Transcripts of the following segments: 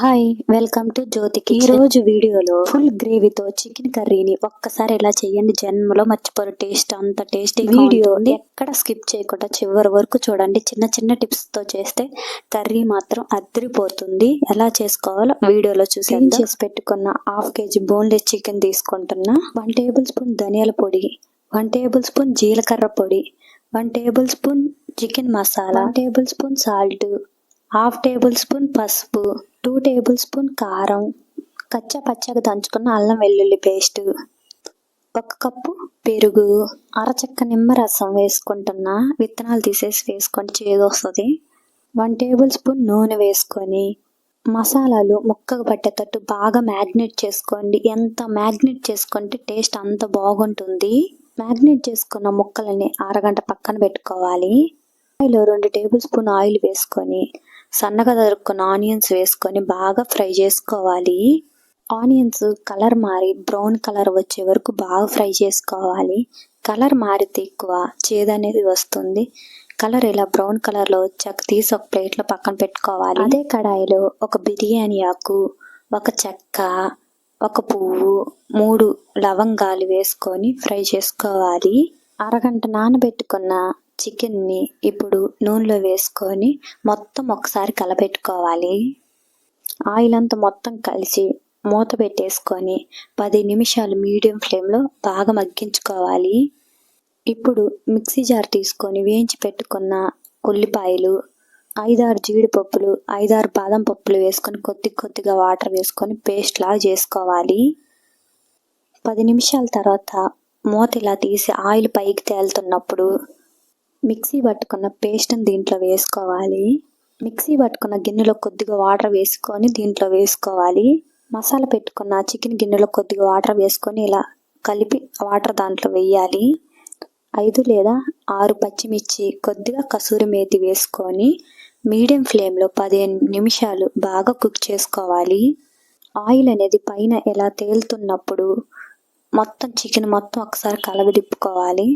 Hi welcome to జ్యోతికి ఈ రోజు వీడియోలో ఫుల్ గ్రేవీతో చికెన్ కర్రీని ఒక్కసారి ఇలా చేయండి జన్మలో మర్చిపోరు టేస్ట్ అంత టేస్టీ వీడియో ఎక్కడ స్కిప్ చేయకుండా చివరి వరకు చూడండి. చిన్న చిన్న టిప్స్తో చేస్తే కర్రీ మాత్రం అద్దరిపోతుంది ఎలా చేసుకోవాలో వీడియోలో చూసి చేసి పెట్టుకున్న హాఫ్ కేజీ బోన్లెస్ చికెన్ తీసుకుంటున్నా. వన్ టేబుల్ స్పూన్ ధనియాల పొడి. వన్ టేబుల్ స్పూన్ జీలకర్ర పొడి. One tablespoon chicken masala tablespoon salt half tablespoon పసుపు. టూ టేబుల్ స్పూన్ కారం కచ్చా పచ్చగా దంచుకున్న అల్లం వెల్లుల్లి పేస్ట్ ఒక కప్పు పెరుగు అరచక్క నిమ్మరసం వేసుకుంటున్నా విత్తనాలు తీసేసి వేసుకొని చేదొస్తుంది వన్ టేబుల్ స్పూన్ నూనె వేసుకొని మసాలాలు ముక్కకు పట్టేటట్టు బాగా మ్యాగ్నేట్ చేసుకోండి. ఎంత మ్యాగ్నేట్ చేసుకుంటే టేస్ట్ అంత బాగుంటుంది. మ్యాగ్నేట్ చేసుకున్న ముక్కలని అరగంట పక్కన పెట్టుకోవాలి. ఆయిల్ రెండు టేబుల్ స్పూన్ ఆయిల్ వేసుకొని సన్నగా దొరుకున్న ఆనియన్స్ వేసుకొని బాగా ఫ్రై చేసుకోవాలి. ఆనియన్స్ కలర్ మారి బ్రౌన్ కలర్ వచ్చే వరకు బాగా ఫ్రై చేసుకోవాలి. కలర్ మారితే ఎక్కువ చేదు అనేది వస్తుంది. కలర్ ఇలా బ్రౌన్ కలర్లో వచ్చాక తీసి ఒక ప్లేట్లో పక్కన పెట్టుకోవాలి. అదే కడాయిలో ఒక బిర్యానీ ఆకు ఒక చెక్క ఒక పువ్వు మూడు లవంగాలు వేసుకొని ఫ్రై చేసుకోవాలి. అరగంట నానబెట్టుకున్న చికెన్ని ఇప్పుడు నూనెలో వేసుకొని మొత్తం ఒకసారి కలపెట్టుకోవాలి. ఆయిల్ అంతా మొత్తం కలిసి మూత పెట్టేసుకొని పది నిమిషాలు మీడియం ఫ్లేమ్లో బాగా మగ్గించుకోవాలి. ఇప్పుడు మిక్సీ జార్ తీసుకొని వేయించి పెట్టుకున్న ఉల్లిపాయలు ఐదారు జీడిపప్పులు ఐదారు బాదం పప్పులు వేసుకొని కొద్ది కొద్దిగా వాటర్ వేసుకొని పేస్ట్ లాగా చేసుకోవాలి. పది నిమిషాల తర్వాత మూత ఇలా తీసి ఆయిల్ పైకి తేలుతున్నప్పుడు మిక్సీ పట్టుకున్న పేస్ట్ని దీంట్లో వేసుకోవాలి. మిక్సీ పట్టుకున్న గిన్నెలో కొద్దిగా వాటర్ వేసుకొని దీంట్లో వేసుకోవాలి. మసాలా పెట్టుకున్న చికెన్ గిన్నెలో కొద్దిగా వాటర్ వేసుకొని ఇలా కలిపి వాటర్ దాంట్లో వేయాలి. ఐదు లేదా ఆరు పచ్చిమిర్చి కొద్దిగా కసూరి మేతి వేసుకొని మీడియం ఫ్లేమ్లో పదిహేను నిమిషాలు బాగా కుక్ చేసుకోవాలి. ఆయిల్ అనేది పైన ఎలా తేలుతున్నప్పుడు మొత్తం చికెన్ మొత్తం ఒకసారి కలగదిప్పుకోవాలి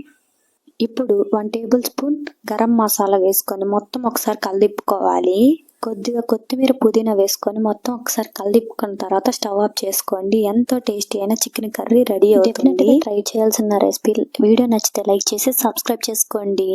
ఇప్పుడు one tablespoon garam masala వేసుకొని మొత్తం ఒకసారి కలిదిప్పుకోవాలి. కొద్దిగా కొత్తిమీర పుదీనా వేసుకొని మొత్తం ఒకసారి కలిదిప్పుకున్న తర్వాత స్టవ్ ఆఫ్ చేసుకోండి. ఎంతో టేస్టీ అయిన చికెన్ కర్రీ రెడీ అవుతుంది. ట్రై చేయాల్సిన రెసిపీ వీడియో నచ్చితే లైక్ చేసి సబ్స్క్రైబ్ చేసుకోండి.